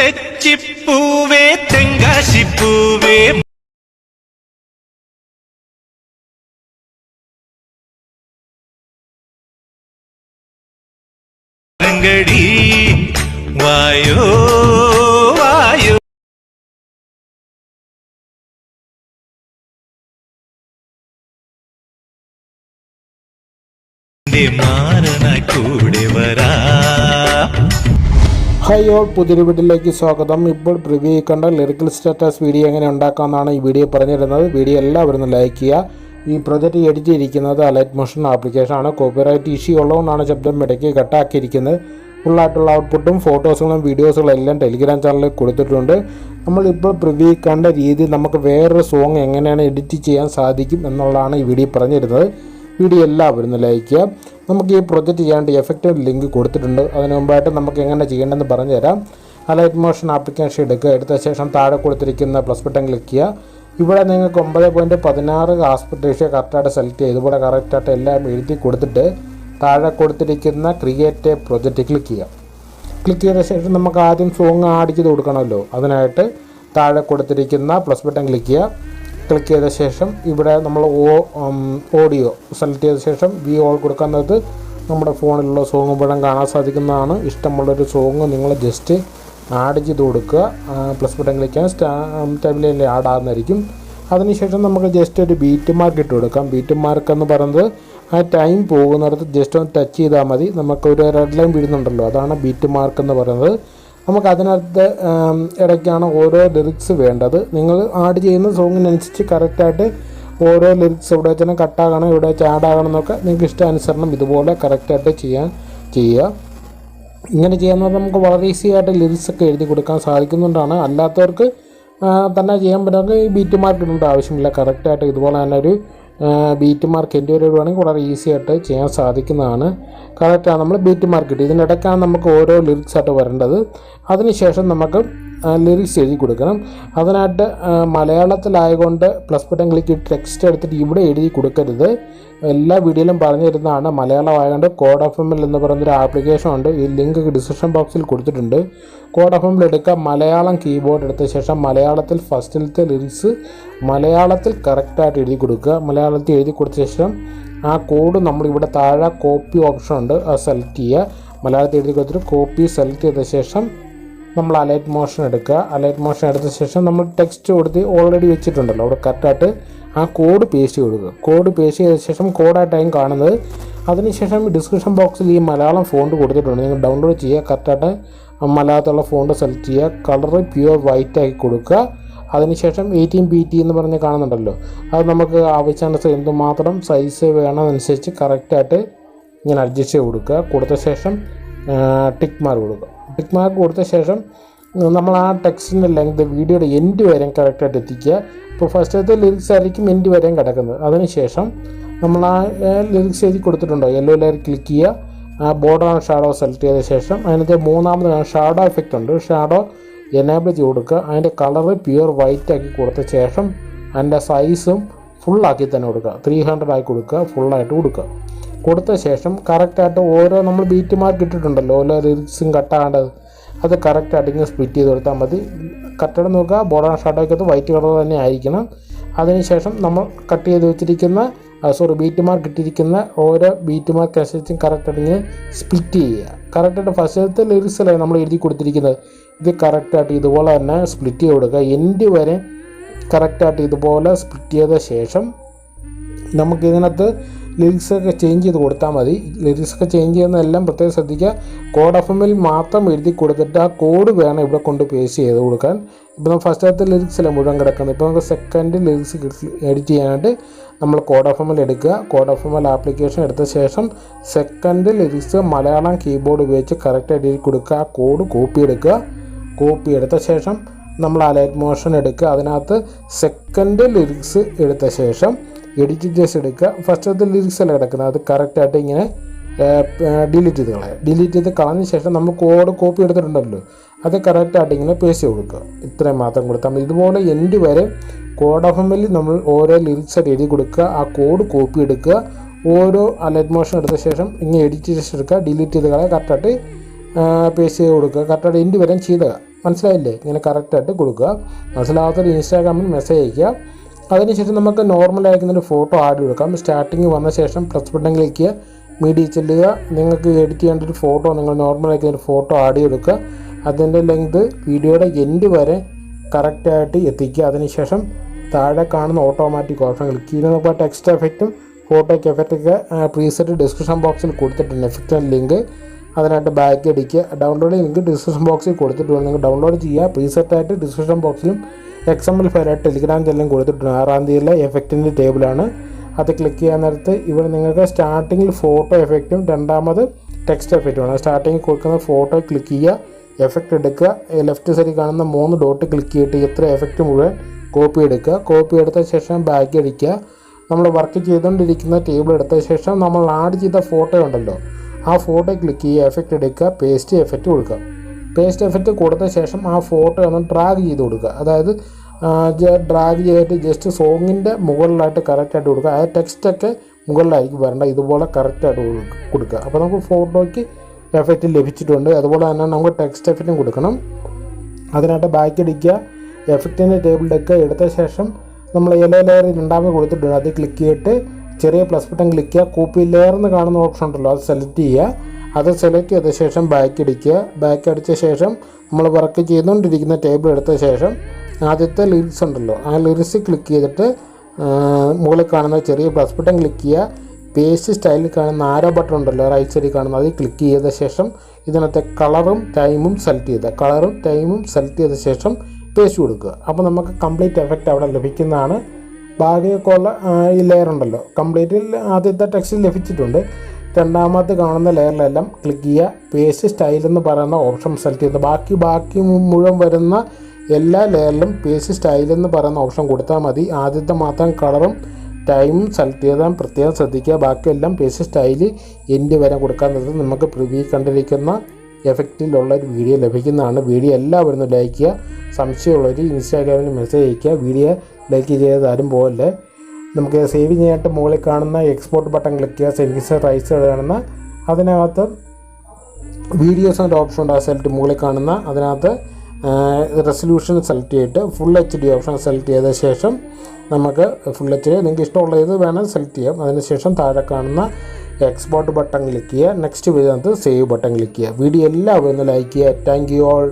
തെച്ചിപ്പൂവേ തെങ്കാശിപ്പൂവേ. മലങ്കടി വായോ വായോ. മാറണ കൂടെ ഹായ് ഓൾ പുതിയൊരു വീട്ടിലേക്ക് സ്വാഗതം. ഇപ്പോൾ പ്രിവ്യൂ കണ്ട ലിറിക്കൽ സ്റ്റാറ്റസ് വീഡിയോ എങ്ങനെ ഉണ്ടാക്കാമെന്നാണ് ഈ വീഡിയോ പറഞ്ഞിരുന്നത്. വീഡിയോ എല്ലാവരും ലൈക്ക് ചെയ്യുക. ഈ പ്രൊജക്റ്റ് എഡിറ്റ് ചെയ്തിരിക്കുന്നത് അലൈറ്റ് മോഷൻ ആപ്ലിക്കേഷനാണ് കോപ്പിറൈറ്റ് ഇഷ്യൂ ഉള്ളതുകൊണ്ടാണ് ശബ്ദം ഇടയ്ക്ക് കട്ടാക്കിയിരിക്കുന്നത്. ഫുള്ളായിട്ടുള്ള ഔട്ട്പുട്ടും ഫോട്ടോസുകളും വീഡിയോസുകളും എല്ലാം ടെലിഗ്രാം ചാനലിൽ കൊടുത്തിട്ടുണ്ട്. നമ്മളിപ്പോൾ പ്രിവ്യൂ കണ്ട രീതി നമുക്ക് വേറൊരു സോങ് എങ്ങനെയാണ് എഡിറ്റ് ചെയ്യാൻ സാധിക്കും എന്നുള്ളതാണ് ഈ വീഡിയോ പറഞ്ഞിരുന്നത്. വീഡിയോ എല്ലാവരും ലൈക്ക് ചെയ്യുക. നമുക്ക് ഈ പ്രൊജക്റ്റ് ചെയ്യാണ്ട് എഫക്റ്റീവ് ലിങ്ക് കൊടുത്തിട്ടുണ്ട്. അതിന് മുമ്പായിട്ട് നമുക്ക് എങ്ങനെ ചെയ്യേണ്ടതെന്ന് പറഞ്ഞു തരാം. അലൈറ്റ് മോഷൻ ആപ്ലിക്കേഷൻ എടുക്കുക. എടുത്ത ശേഷം താഴെ കൊടുത്തിരിക്കുന്ന പ്ലസ് ബട്ടൺ ക്ലിക്ക് ചെയ്യുക. ഇവിടെ നിങ്ങൾക്ക് ഒമ്പത് പോയിന്റ് പതിനാറ് ആസ്പെക്ട് കറക്റ്റായിട്ട് സെലക്ട് ചെയ്യുക. ഇവിടെ കറക്റ്റായിട്ട് എല്ലാം എഴുതി കൊടുത്തിട്ട് താഴെ കൊടുത്തിരിക്കുന്ന ക്രിയേറ്റ് പ്രൊജക്റ്റ് ക്ലിക്ക് ചെയ്യാം ക്ലിക്ക് ചെയ്ത ശേഷം നമുക്ക് ആദ്യം സോങ് ആഡ് ചെയ്ത് കൊടുക്കണമല്ലോ. അതിനായിട്ട് താഴെ കൊടുത്തിരിക്കുന്ന പ്ലസ് ബട്ടൺ ക്ലിക്ക് ചെയ്യുക. ക്ലിക്ക് ചെയ്ത ശേഷം ഇവിടെ നമ്മൾ ഓഡിയോ സെലക്ട് ചെയ്ത ശേഷം വി ഓൾ കൊടുക്കുന്നത് നമ്മുടെ ഫോണിലുള്ള സോങ് മുഴുവൻ കാണാൻ സാധിക്കുന്നതാണ്. ഇഷ്ടമുള്ളൊരു സോങ് നിങ്ങൾ ജസ്റ്റ് ആഡ് ചെയ്ത് കൊടുക്കുക. പ്ലസ് ബട്ടൺ ക്ലിക്ക് ചെയ്യാൻ സ്റ്റാ ടൈമിൽ ആഡ് ആകുന്നതായിരിക്കും അതിനുശേഷം നമുക്ക് ജസ്റ്റ് ഒരു ബീറ്റ് മാർക്ക് ഇട്ട് കൊടുക്കാം. ബീറ്റ് മാർക്ക് എന്ന് പറയുന്നത് ആ ടൈം പോകുന്നിടത്ത് ജസ്റ്റ് ഒന്ന് ടച്ച് ചെയ്താൽ മതി. നമുക്കൊരു റെഡ് ലൈൻ വീഴുന്നുണ്ടല്ലോ. അതാണ് ബീറ്റ് മാർക്ക് എന്ന് പറയുന്നത്. നമുക്ക് അതിനകത്ത് ഇടയ്ക്കാണ് ഓരോ ലിറിക്സ് വേണ്ടത്. നിങ്ങൾ ആഡ് ചെയ്യുന്ന സോങ്ങിനനുസരിച്ച് കറക്റ്റായിട്ട് ഓരോ ലിറിക്സ് ഇവിടെ വെച്ചാൽ കട്ടാകണം ഇവിടെ വെച്ച് ആഡാകണം എന്നൊക്കെ നിങ്ങൾക്ക് ഇഷ്ടാനുസരണം ഇതുപോലെ കറക്റ്റായിട്ട് ചെയ്യാൻ ചെയ്യുക. ഇങ്ങനെ ചെയ്യാൻ നമുക്ക് വളരെ ഈസി ആയിട്ട് ലിറിക്സ് ഒക്കെ എഴുതി കൊടുക്കാൻ സാധിക്കുന്നുണ്ടാണ് അല്ലാത്തവർക്ക് തന്നെ ചെയ്യാൻ പറ്റുന്ന ഈ ബീറ്റ് മാർക്ക് ഇടേണ്ട ആവശ്യമില്ല. കറക്റ്റായിട്ട് ഇതുപോലെ തന്നെ ഒരു ബീറ്റ് മാർക്ക് എന്റെ ഒരു വളരെ ഈസി ആയിട്ട് ചെയ്യാൻ സാധിക്കുന്നതാണ്. കറക്റ്റാണ് നമ്മൾ ബീറ്റ് മാർക്ക് ഇട്ട്. ഇതിനിടയ്ക്കാണ് നമുക്ക് ഓരോ ലിറിക്സ് ആയിട്ട് വരേണ്ടത്. അതിനുശേഷം നമുക്ക് ലിറിക്സ് എഴുതി കൊടുക്കണം. അതിനായിട്ട് മലയാളത്തിലായതുകൊണ്ട് പ്ലസ് ബട്ടൺ ക്ലിക്ക് ടെക്സ്റ്റ് എടുത്തിട്ട് ഇവിടെ എഴുതി കൊടുക്കരുത്. എല്ലാ വീഡിയോയിലും പറഞ്ഞു തരുന്നതാണ് മലയാളം ആയതുകൊണ്ട് കോഡ് എഫ് എം എൽ എന്ന് പറയുന്നൊരു ആപ്ലിക്കേഷൻ ഉണ്ട്. ഈ ലിങ്ക് ഡിസ്ക്രിപ്ഷൻ ബോക്സിൽ കൊടുത്തിട്ടുണ്ട്. കോഡ് എഫ് എമ്മിൽ എടുക്കുക. മലയാളം കീബോർഡ് എടുത്ത ശേഷം മലയാളത്തിൽ ഫസ്റ്റിലത്തെ ലിറിക്സ് മലയാളത്തിൽ കറക്റ്റായിട്ട് എഴുതി കൊടുക്കുക. മലയാളത്തിൽ എഴുതി കൊടുത്ത ശേഷം ആ കോഡ് നമ്മളിവിടെ താഴെ കോപ്പി ഓപ്ഷൻ ഉണ്ട്. അത് സെലക്ട് ചെയ്യുക. മലയാളത്തിൽ എഴുതി കൊടുത്തിട്ട് കോപ്പി സെലക്ട് ചെയ്ത ശേഷം നമ്മൾ അലൈറ്റ് മോഷൻ എടുക്കുക. അലൈറ്റ് മോഷൻ എടുത്ത ശേഷം നമ്മൾ ടെക്സ്റ്റ് കൊടുത്ത് ഓൾറെഡി വെച്ചിട്ടുണ്ടല്ലോ. അവിടെ കറക്റ്റായിട്ട് ആ കോഡ് പേസ്റ്റ് കൊടുക്കുക. കോഡ് പേസ്റ്റ് ചെയ്ത ശേഷം കോഡായിട്ടായും കാണുന്നത്. അതിനുശേഷം ഡിസ്ക്രിപ്ഷൻ ബോക്സിൽ ഈ മലയാളം ഫോണ്ട് കൊടുത്തിട്ടുണ്ട്. നിങ്ങൾ ഡൗൺലോഡ് ചെയ്യുക. കറക്റ്റായിട്ട് മലയാളത്തിലുള്ള ഫോണ്ട് സെലക്ട് ചെയ്യുക. കളർ പ്യുവർ വൈറ്റ് ആക്കി കൊടുക്കുക. അതിനുശേഷം എയ്റ്റീൻ ബി ടി എന്ന് പറഞ്ഞ് കാണുന്നുണ്ടല്ലോ. അത് നമുക്ക് ആവശ്യാനുസരിച്ച് എന്തുമാത്രം സൈസ് വേണമെന്നനുസരിച്ച് കറക്റ്റായിട്ട് ഇങ്ങനെ അഡ്ജസ്റ്റ് ചെയ്ത് കൊടുക്കുക. കൊടുത്ത ശേഷം ടിക്ക് മാർക്ക് കൊടുക്കുക. ടിക്ക് മാർക്ക് കൊടുത്ത ശേഷം നമ്മൾ ആ ടെക്സ്റ്റിന്റെ ലെങ്ത് വീഡിയോയുടെ എൻഡ് വരെയും കറക്റ്റായിട്ട് എത്തിക്കുക. ഇപ്പോൾ ഫസ്റ്റത്തെ ലിറിക്സ് ആയിരിക്കും എൻഡ് വരെയും കിടക്കുന്നത്. അതിനുശേഷം നമ്മൾ ആ ലിറിക്സ് എഴുതി കൊടുത്തിട്ടുണ്ടോ? യെല്ലോ ലെയർ ക്ലിക്ക് ചെയ്യുക. ആ ബോർഡർ ആൻഡ് ഷാഡോ സെലക്ട് ചെയ്ത ശേഷം അതിനകത്ത് മൂന്നാമത് ഷാഡോ എഫക്റ്റ് ഉണ്ട്. ഷാഡോ എനേബിൾ ചെയ്ത് കൊടുക്കുക. അതിന്റെ കളറ് പ്യുവർ വൈറ്റ് ആക്കി കൊടുത്ത ശേഷം അതിന്റെ സൈസും ഫുള്ളാക്കി തന്നെ കൊടുക്കുക. ത്രീ ഹൺഡ്രഡ് ആക്കി കൊടുക്കുക. ഫുള്ളായിട്ട് കൊടുക്കുക. കൊടുത്ത ശേഷം കറക്റ്റായിട്ട് ഓരോ നമ്മൾ ബീറ്റ് മാർക്ക് ഇട്ടിട്ടുണ്ടല്ലോ ഓരോ ലിറിക്സും കട്ടാണ്ടത് അത് കറക്റ്റായിട്ട് ഇങ്ങനെ സ്പ്ലിറ്റ് ചെയ്ത് കൊടുത്താൽ മതി. കട്ടിടം നോക്കുക ബോർഡർ ഷാഡോയ്ക്കകത്ത് വൈറ്റ് കളർ തന്നെ ആയിരിക്കണം. അതിനുശേഷം നമ്മൾ കട്ട് ചെയ്ത് വെച്ചിരിക്കുന്ന സോറി ബീറ്റ് മാർക്ക് ഇട്ടിരിക്കുന്ന ഓരോ ബീറ്റ് മാർക്ക് അനുസരിച്ചും കറക്റ്റായിട്ട് ഇങ്ങനെ സ്പ്ലിറ്റ് ചെയ്യുക. കറക്റ്റായിട്ട് ഫസ്റ്റത്തെ ലിറിക്സല്ലേ നമ്മൾ എഴുതി കൊടുത്തിരിക്കുന്നത്? ഇത് കറക്റ്റായിട്ട് ഇതുപോലെ തന്നെ സ്പ്ലിറ്റ് ചെയ്ത് കൊടുക്കുക. എൻഡ് വരെ കറക്റ്റായിട്ട് ഇതുപോലെ സ്പ്ലിറ്റ് ചെയ്ത ശേഷം നമുക്ക് ഇതിനകത്ത് ലിറിക്സ് ഒക്കെ ചേഞ്ച് ചെയ്ത് കൊടുത്താൽ മതി. ലിറിക്സ് ഒക്കെ ചേഞ്ച് ചെയ്യുന്നതെല്ലാം പ്രത്യേകം ശ്രദ്ധിക്കുക. കോഡ് എഫ് എമ്മിൽ മാത്രം എഴുതി കൊടുത്തിട്ട് ആ കോഡ് വേണം ഇവിടെ കൊണ്ട് പേസ്റ്റ് ചെയ്ത് കൊടുക്കാൻ. ഇപ്പോൾ ഫസ്റ്റത്തെ ലിറിക്സിലെ മുഴുവൻ കിടക്കുന്നത്. ഇപ്പോൾ നമുക്ക് സെക്കൻഡ് ലിറിക്സ് എഡിറ്റ് ചെയ്യാനായിട്ട് നമ്മൾ കോഡ് എഫ് എമ്മിൽ എടുക്കുക. കോഡ് എഫ് എമ്മിൽ ആപ്ലിക്കേഷൻ എടുത്ത ശേഷം സെക്കൻഡ് ലിറിക്സ് മലയാളം കീബോർഡ് ഉപയോഗിച്ച് കറക്റ്റ് എഴുതി കൊടുക്കുക. ആ കോഡ് കോപ്പി എടുക്കുക. കോപ്പി എടുത്ത ശേഷം നമ്മൾ അലൈറ്റ് മോഷൻ എടുക്കുക. അതിനകത്ത് സെക്കൻഡ് ലിറിക്സ് എടുത്ത ശേഷം എഡിറ്റ് ചെയ്ത് എടുക്കുക. ഫസ്റ്റത്തെ ലിറിക്സ് അല്ല കിടക്കുന്നത്. അത് കറക്റ്റായിട്ട് ഇങ്ങനെ ഡിലീറ്റ് ചെയ്ത് കളയുക ഡിലീറ്റ് ചെയ്ത് കളഞ്ഞ ശേഷം നമ്മൾ കോഡ് കോപ്പി എടുത്തിട്ടുണ്ടല്ലോ. അത് കറക്റ്റായിട്ട് ഇങ്ങനെ പേസ്റ്റ് കൊടുക്കുക. ഇത്രയും മാത്രം കൊടുത്താൽ മതി. ഇതുപോലെ എൻഡ് വരെ കോഡ് ഓഫ് എമ്മിൽ നമ്മൾ ഓരോ ലിറിക്സ് ആയിട്ട് എഴുതി കൊടുക്കുക. ആ കോഡ് കോപ്പി എടുക്കുക. ഓരോ അലൈറ്റ് മോഷൻ എടുത്ത ശേഷം ഇങ്ങനെ എഡിറ്റ് ചെയ്ത് എടുക്കുക. ഡിലീറ്റ് ചെയ്ത് കളയുക കറക്റ്റായിട്ട് പേസ്റ്റ് ചെയ്ത് കൊടുക്കുക. കറക്റ്റായിട്ട് എൻഡ് വരെ ചെയ്തുക മനസ്സിലായില്ലേ? ഇങ്ങനെ കറക്റ്റായിട്ട് കൊടുക്കുക. മനസ്സിലാവാത്തൊരു ഇൻസ്റ്റാഗ്രാമിൽ മെസ്സേജ് അയക്കുക അതിനുശേഷം നമുക്ക് നോർമൽ അയക്കുന്ന ഒരു ഫോട്ടോ ആഡ് കൊടുക്കാം സ്റ്റാർട്ടിങ് വന്ന ശേഷം പ്ലസ് ബട്ടൺ ക്ലിക്ക് ചെയ്യുക. മീഡിയ ചെല്ലുക. നിങ്ങൾക്ക് എഡിറ്റ് ചെയ്യേണ്ട ഒരു ഫോട്ടോ നിങ്ങൾ നോർമൽ അയക്കുന്ന ഒരു ഫോട്ടോ ആഡ് കൊടുക്കുക അതിന്റെ ലെങ്ത് വീഡിയോയുടെ എൻഡ് വരെ കറക്റ്റായിട്ട് എത്തിക്കുക. അതിനുശേഷം താഴെ കാണുന്ന ഓട്ടോമാറ്റിക് ഓപ്ഷൻ ക്ലിക്ക് ചെയ്യുന്ന നമുക്ക് ടെക്സ്റ്റ് എഫക്റ്റും ഫോട്ടോയ്ക്ക് എഫക്റ്റൊക്കെ പ്രീസെറ്റ് ഡിസ്ക്രിപ്ഷൻ ബോക്സിൽ കൊടുത്തിട്ടുണ്ട്. എഫക്റ്റ് ലിങ്ക് അതിനായിട്ട് ബാക്ക് അടിക്കുക. ഡൗൺലോഡ് ലിങ്ക് ഡിസ്ക്രിപ്ഷൻ ബോക്സിൽ കൊടുത്തിട്ടുണ്ട്. നിങ്ങൾക്ക് ഡൗൺലോഡ് ചെയ്യുക പ്രീസെറ്റായിട്ട് ഡിസ്ക്രിപ്ഷൻ ബോക്സിലും എക്സ് എം എൽ ഫയലായിട്ട് ടെലിഗ്രാം ചെല്ലും കൊടുത്തിട്ടുണ്ട്. ആറാം തീയതിയിലെ എഫക്റ്റിന്റെ ടേബിളാണ് അത് ക്ലിക്ക് ചെയ്യാൻ നേരത്ത് ഇവിടെ നിങ്ങൾക്ക് സ്റ്റാർട്ടിങ്ങിൽ ഫോട്ടോ എഫക്റ്റും രണ്ടാമത് ടെക്സ്റ്റ് എഫക്റ്റുമാണ് സ്റ്റാർട്ടിങ്ങിൽ കൊടുക്കുന്ന ഫോട്ടോ ക്ലിക്ക് ചെയ്യുക. എഫക്റ്റ് എടുക്കുക. ലെഫ്റ്റ് സൈഡിൽ കാണുന്ന മൂന്ന് ഡോട്ട് ക്ലിക്ക് ചെയ്തിട്ട് എത്ര എഫക്റ്റ് മുഴുവൻ കോപ്പി എടുക്കുക. കോപ്പി എടുത്ത ശേഷം ബാക്ക് അടിക്കുക. നമ്മൾ വർക്ക് ചെയ്തുകൊണ്ടിരിക്കുന്ന ടേബിൾ എടുത്ത ശേഷം നമ്മൾ ആഡ് ചെയ്ത ഫോട്ടോ ഉണ്ടല്ലോ. ആ ഫോട്ടോ ക്ലിക്ക് ചെയ്യുക എഫക്റ്റ് എടുക്കുക പേസ്റ്റ് എഫക്റ്റ് കൊടുക്കുക. പേസ്റ്റ് എഫക്റ്റ് കൊടുത്ത ശേഷം ആ ഫോട്ടോ ഒന്ന് ഡ്രാഗ് ചെയ്ത് കൊടുക്കുക. അതായത് ഡ്രാഗ് ചെയ്തിട്ട് ജസ്റ്റ് സോങ്ങിന്റെ മുകളിലായിട്ട് കറക്റ്റായിട്ട് കൊടുക്കുക. ആ ടെക്സ്റ്റൊക്കെ മുകളിലായിരിക്കും വരേണ്ട ഇതുപോലെ കറക്റ്റായിട്ട് കൊടുക്കുക. അപ്പോൾ നമുക്ക് ഫോട്ടോയ്ക്ക് എഫക്റ്റ് ലഭിച്ചിട്ടുണ്ട്. അതുപോലെ തന്നെ നമുക്ക് ടെക്സ്റ്റ് എഫക്റ്റും കൊടുക്കണം. അതിനായിട്ട് ബാക്ക് അടിക്കുക. എഫക്റ്റിന്റെ ടേബിൾ എടുക്കുക എടുത്ത ശേഷം നമ്മൾ യെല്ലോ ലെയർ രണ്ടാമത് കൊടുത്തിട്ടുണ്ട്. അത് ക്ലിക്ക് ചെയ്തിട്ട് ചെറിയ പ്ലസ് ബട്ടൺ ക്ലിക്ക് ചെയ്യുക. കോപ്പി ലെയർ എന്ന് കാണുന്ന ഓപ്ഷൻ ഉണ്ടല്ലോ. അത് സെലക്ട് ചെയ്യുക. അത് സെലക്ട് ചെയ്ത ശേഷം ബാക്ക് അടിക്കുക. ബാക്ക് അടിച്ച ശേഷം നമ്മൾ വർക്ക് ചെയ്തുകൊണ്ടിരിക്കുന്ന ടേബിൾ എടുത്ത ശേഷം ആദ്യത്തെ ലിറിക്സ് ഉണ്ടല്ലോ. ആ ലിറിക്സ് ക്ലിക്ക് ചെയ്തിട്ട് മുകളിൽ കാണുന്ന ചെറിയ പ്ലസ് ബട്ടൺ ക്ലിക്ക് ചെയ്യുക. പേസ്റ്റ് സ്റ്റൈലിൽ കാണുന്ന ആരോ ബട്ടൺ ഉണ്ടല്ലോ. റൈറ്റ് സൈഡിൽ കാണുന്ന അത് ക്ലിക്ക് ചെയ്ത ശേഷം ഇതിനകത്തെ കളറും ടൈമും സെലക്ട് ചെയ്ത കളറും ടൈമും സെലക്ട് ചെയ്ത ശേഷം പേസ്റ്റ് കൊടുക്കുക. അപ്പോൾ നമുക്ക് കംപ്ലീറ്റ് എഫക്റ്റ് അവിടെ ലഭിക്കുന്നതാണ്. ബാക്കിയൊക്കെ ഉള്ള ഈ ലെയർ ഉണ്ടല്ലോ. കംപ്ലീറ്റ് ആദ്യത്തെ ടെക്സ്റ്റ് ലഭിച്ചിട്ടുണ്ട്. രണ്ടാമത്തെ കാണുന്ന ലെയറിലെല്ലാം ക്ലിക്ക് ചെയ്യുക. പേസ്റ്റ് സ്റ്റൈൽ എന്ന് പറയുന്ന ഓപ്ഷൻ സെലക്ട് ചെയ്യുന്നത് ബാക്കി ബാക്കി മുഴുവൻ വരുന്ന എല്ലാ ലെയറിലും പേസ്റ്റ് സ്റ്റൈൽ എന്ന് പറയുന്ന ഓപ്ഷൻ കൊടുത്താൽ മതി. ആദ്യത്തെ മാത്രം കളറും ടൈമും സെലക്ട് ചെയ്താൽ പ്രത്യേകം ശ്രദ്ധിക്കുക. ബാക്കിയെല്ലാം പേസ്റ്റ് സ്റ്റൈൽ എൻഡ് വരെ കൊടുക്കാൻ നേരത്ത് നമുക്ക് പ്രിവ്യൂ കണ്ടിരിക്കുന്ന എഫക്റ്റിലുള്ള ഒരു വീഡിയോ ലഭിക്കുന്നതാണ്. വീഡിയോ എല്ലാവരും ലൈക്ക് ചെയ്യുക. സംശയമുള്ളവർ ഇൻസ്റ്റാഗ്രാമിൽ മെസ്സേജ് അയയ്ക്കുക. വീഡിയോ ലൈക്ക് ചെയ്ത് ആരും പോകല്ലേ നമുക്ക് സേവ് ചെയ്യാനായിട്ട് മുകളിൽ കാണുന്ന എക്സ്പോർട്ട് ബട്ടൺ ക്ലിക്ക് ചെയ്യുക സെറ്റിങ്സ് റൈസ് കാണുന്ന അതിനകത്ത് വീഡിയോസ് എന്ന ഓപ്ഷൻ ഉണ്ട്. ആ സെലക്ട് മുകളിൽ കാണുന്ന അതിനകത്ത് റെസൊല്യൂഷൻ സെലക്ട് ചെയ്തിട്ട് full H D option select ചെയ്ത ശേഷം നമുക്ക് ഫുൾ എച്ച് ഡി നിങ്ങൾക്ക് ഇഷ്ടമുള്ള ഇത് വേണം സെലക്ട് ചെയ്യാം. അതിനുശേഷം താഴെ കാണുന്ന എക്സ്പോർട്ട് ബട്ടൺ ക്ലിക്ക് ചെയ്യുക. നെക്സ്റ്റ് വരുന്നത് സേവ് ബട്ടൺ ക്ലിക്ക് ചെയ്യുക. വീഡിയോ എല്ലാവരും ഒന്ന് ലൈക്ക് ചെയ്യുക. Thank you all